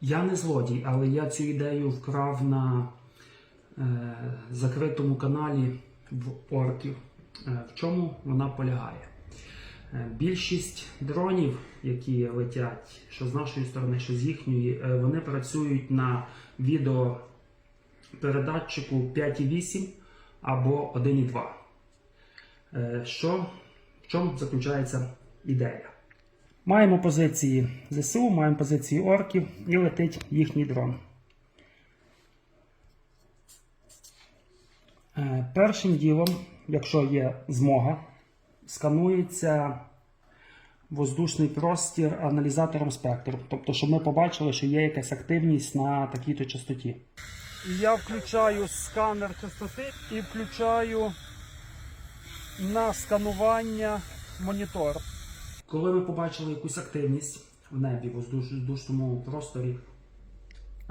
Я не злодій, але я цю ідею вкрав на е, закритому каналі в орків. Е, в чому вона полягає? Е, Більшість дронів, які летять, що з нашої сторони, що з їхньої, е, вони працюють на відеопередатчику 5,8 або 1,2. Е, Що, в чому заключається ідея? Маємо позиції ЗСУ, маємо позиції орків і летить їхній дрон. Е, Першим ділом, якщо є змога, сканується воздушний простір аналізатором спектру. Тобто, щоб ми побачили, що є якась активність на такій-то частоті. Я включаю сканер частоти і включаю на сканування монітор. Коли ми побачили якусь активність в небі, в воздушному просторі,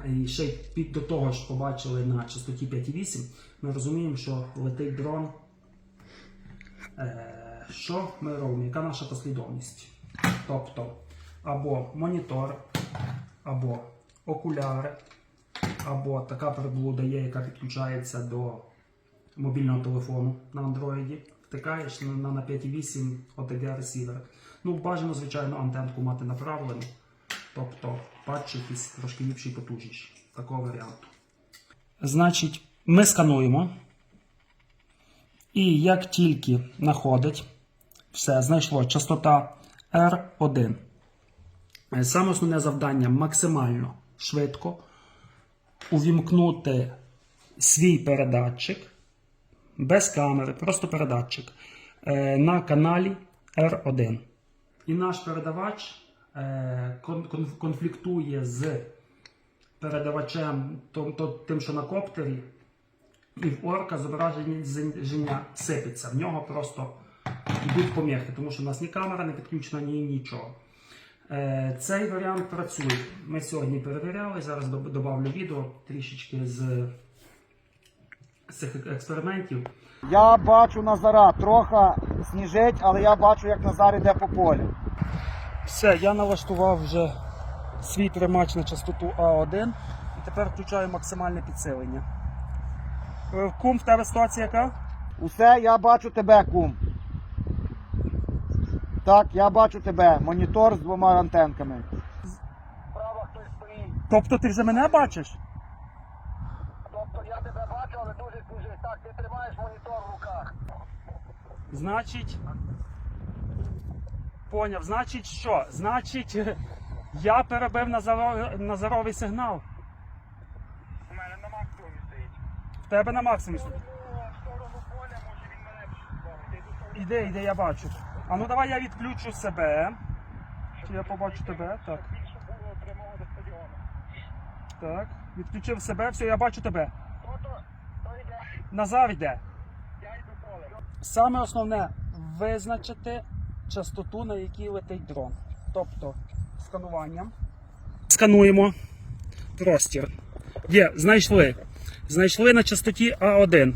і ще під до того ж побачили на частоті 5,8, ми розуміємо, що летить дрон. Е, що ми робимо? Яка наша послідовність? Тобто або монітор, або окуляри, або така приблуда є, яка підключається до мобільного телефону на Android. Втикаєш на, на, на 5.8 OTG ресівер. Ну, бажано, звичайно, антенку мати направлену. Тобто патч якийсь трошки ліпший, потужніший. Такого варіанту. Значить, ми скануємо. І як тільки знаходить, все, знайшло частота R1. Е, Саме основне завдання максимально швидко увімкнути свій передатчик без камери, просто передатчик е, на каналі R1. І наш передавач е, кон- кон- конфліктує з передавачем, тим, що на коптері, і в орка зображення сипеться. В нього просто йдуть помірки, тому що в нас ні камера не підключена, ні нічого. Е, Цей варіант працює. Ми сьогодні перевіряли. Зараз добавлю відео трішечки з цих експериментів. Я бачу Назара, трохи сніжить, але я бачу, як Назар йде по полю. Все, я налаштував вже свій тримач на частоту А1 і тепер включаю максимальне підсилення. Е, Кум, в тебе ситуація яка? Усе, я бачу тебе, кум. Так, я бачу тебе. Монітор з двома антенками. Справа хтось стоїть. Тобто ти вже мене бачиш? Тобто я тебе бачу, але дуже сніжить. Так, ти тримаєш монітор в руках. Значить. Поняв, значить що? Значить, я перебив Назаро- Назаровий сигнал. У мене на максимумі стоїть. В тебе на максимумі. Сторону Іде, іде, я бачу. А ну давай я відключу себе. Чи я побачу тебе? Так. Так. Відключив себе, все, я бачу тебе. Назар йде. Саме основне визначити частоту, на якій летить дрон. Тобто скануванням. Скануємо простір. Є, знайшли. Знайшли на частоті А1.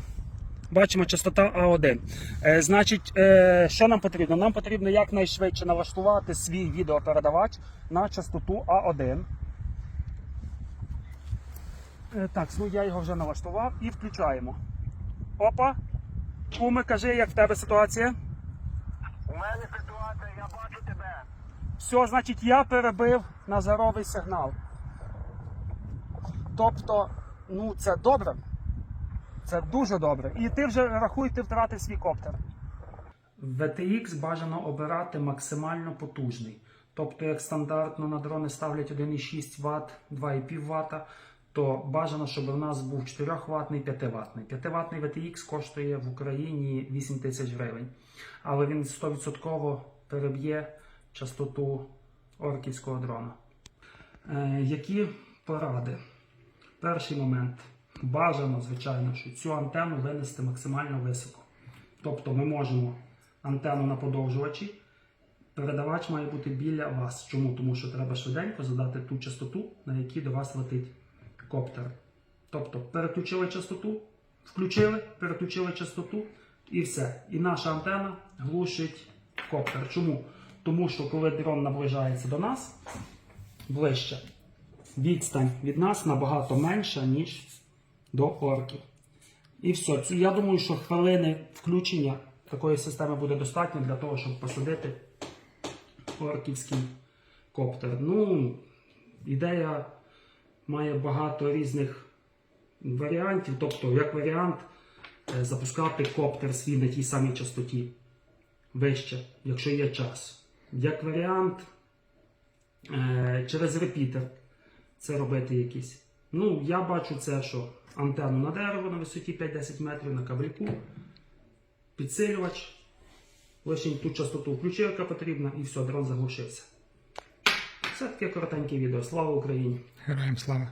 Бачимо частота А1. Е, значить, е, що нам потрібно? Нам потрібно якнайшвидше налаштувати свій відеопередавач на частоту А1. Е, так, ну я його вже налаштував і включаємо. Опа. Куми, кажи, як в тебе ситуація? У мене ситуація, я бачу тебе. Все, значить, я перебив назаровий сигнал. Тобто, ну це добре. Це дуже добре. І ти вже рахуй, ти втратив свій коптер. В VTX бажано обирати максимально потужний. Тобто, як стандартно на дрони ставлять 1,6 Вт, 2,5 Вт, то бажано, щоб у нас був 4 ватний 5 ватний 5 ватний VTX коштує в Україні 8 тисяч гривень. Але він 100% переб'є частоту орківського дрона. Е, які поради? Перший момент. Бажано, звичайно, що цю антенну винести максимально високо. Тобто ми можемо антенну на подовжувачі, передавач має бути біля вас. Чому? Тому що треба швиденько задати ту частоту, на якій до вас летить коптер. Тобто переключили частоту, включили, переключили частоту і все. І наша антенна глушить коптер. Чому? Тому що коли дрон наближається до нас ближче, відстань від нас набагато менша, ніж до орків. І все. Я думаю, що хвилини включення такої системи буде достатньо для того, щоб посадити орківський коптер. Ну, ідея має багато різних варіантів. Тобто, як варіант, е, запускати коптер свій на тій самій частоті вище, якщо є час. Як варіант, е, через репітер це робити якісь. Ну, я бачу це, що антенну на дерево на висоті 5-10 метрів на кабельку, підсилювач, лише ту частоту включив, яка потрібна, і все, дрон заглушився. Це таке коротеньке відео. Слава Україні! Героям слава.